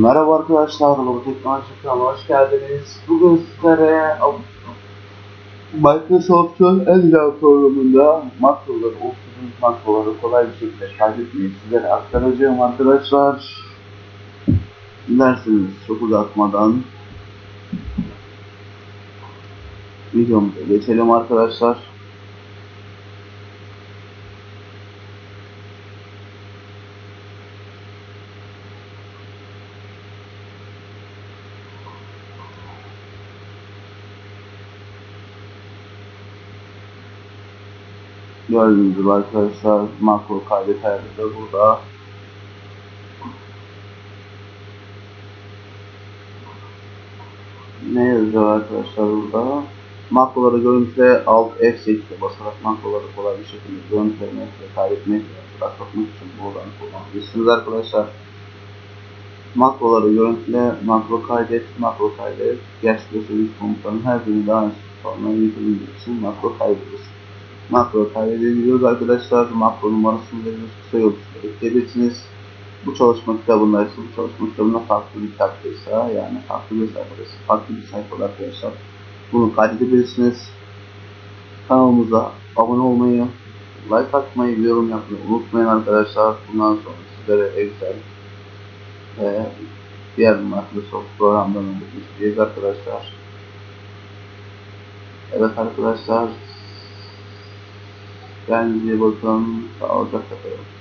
Merhaba arkadaşlar, Teknoloji kanalına hoş geldiniz. Bugün sizlere Microsoft'un güzel programında makroları, oluşturduğunuz makroları kolay bir şekilde kaydetmeyi sizlere aktaracağım arkadaşlar. Dilerseniz çok uzatmadan videomuza geçelim arkadaşlar. Gördüğünüz gibi arkadaşlar makro kaydet ayarı da burada. Ne yazıyor arkadaşlar burada? Makroları görüntüle Alt F8'e basarak makroları kolay bir şekilde görüntülemek ve kaydetmek ve bırakmak için buradan kullanabilirsiniz arkadaşlar. Makroları görüntüle, makro kaydet, makro kaydet, gerçekleştirilmiş komutların her birini daha önce sonra için makro kaydederiz makro kaydedebiliyoruz arkadaşlar. Makro numarasını veriyoruz. Kısa yol ekleyebilirsiniz. Bu çalışma kitabında ise bu çalışma kitabında farklı bir kitaptaysa yani farklı bir sayfada farklı bir sayfada arkadaşlar bunu kaydedebilirsiniz. Kanalımıza abone olmayı, like atmayı, yorum yapmayı unutmayın arkadaşlar. Bundan sonra sizlere Excel ve diğer Microsoft programlarını isteyeceğiz arkadaşlar. Evet arkadaşlar Kendinize iyi bakın. Sağlıcakla kalın.